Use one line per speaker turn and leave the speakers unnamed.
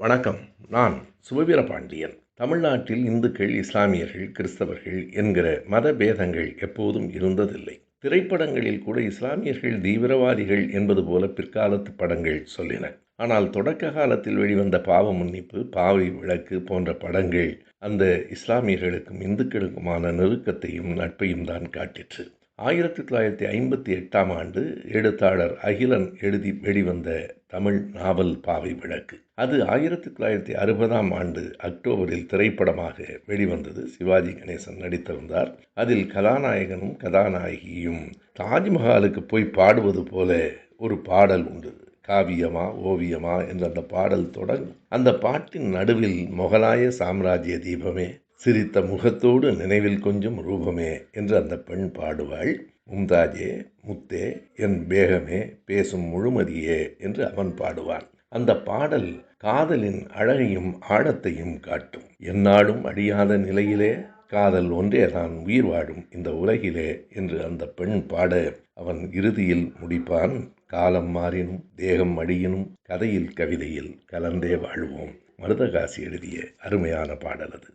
வணக்கம். நான் சுபவீரபாண்டியன். தமிழ்நாட்டில் இந்துக்கள் இஸ்லாமியர்கள் கிறிஸ்தவர்கள் என்கிற மத பேதங்கள் எப்போதும் இருந்ததில்லை. திரைப்படங்களில் கூட இஸ்லாமியர்கள் தீவிரவாதிகள் என்பது போல பிற்காலத்து படங்கள் சொல்லின. ஆனால் தொடக்க காலத்தில் வெளிவந்த பாவ முன்னிப்பு பாவை விளக்கு போன்ற படங்கள் அந்த இஸ்லாமியர்களுக்கும் இந்துக்களுக்குமான நெருக்கத்தையும் நட்பையும் தான் காட்டிற்று. ஆயிரத்தி தொள்ளாயிரத்தி ஐம்பத்தி எட்டாம் ஆண்டு எழுத்தாளர் அகிலன் எழுதி வெளிவந்த தமிழ் நாவல் பாவை விளக்கு. அது ஆயிரத்தி தொள்ளாயிரத்தி அறுபதாம் ஆண்டு அக்டோபரில் திரைப்படமாக வெளிவந்தது. சிவாஜி கணேசன் நடித்திருந்தார். அதில் கதாநாயகனும் கதாநாயகியும் தாஜ்மஹாலுக்கு போய் பாடுவது போல ஒரு பாடல் உண்டு. காவியமா ஓவியமா என்ற அந்த பாடல் தொடங்கும். அந்த பாட்டின் நடுவில் முகலாய சாம்ராஜ்ய தீபமே சிரித்த முகத்தோடு நினைவில் கொஞ்சம் ரூபமே என்று அந்த பெண் பாடுவாள். மும்தாஜே முத்தே என் பேகமே பேசும் முழுமதியே என்று அவன் பாடுவான். அந்த பாடல் காதலின் அழகையும் ஆழத்தையும் காட்டும். என்னாலும் அழியாத நிலையிலே காதல் ஒன்றேதான் உயிர் வாழும் இந்த உலகிலே என்று அந்த பெண் பாட அவன் இறுதியில் முடிப்பான். காலம் மாறினும் தேகம் அழியினும் கதையில் கவிதையில் கலந்தே வாழ்வோம் மருதகாசி எழுதிய அருமையான பாடல் அது.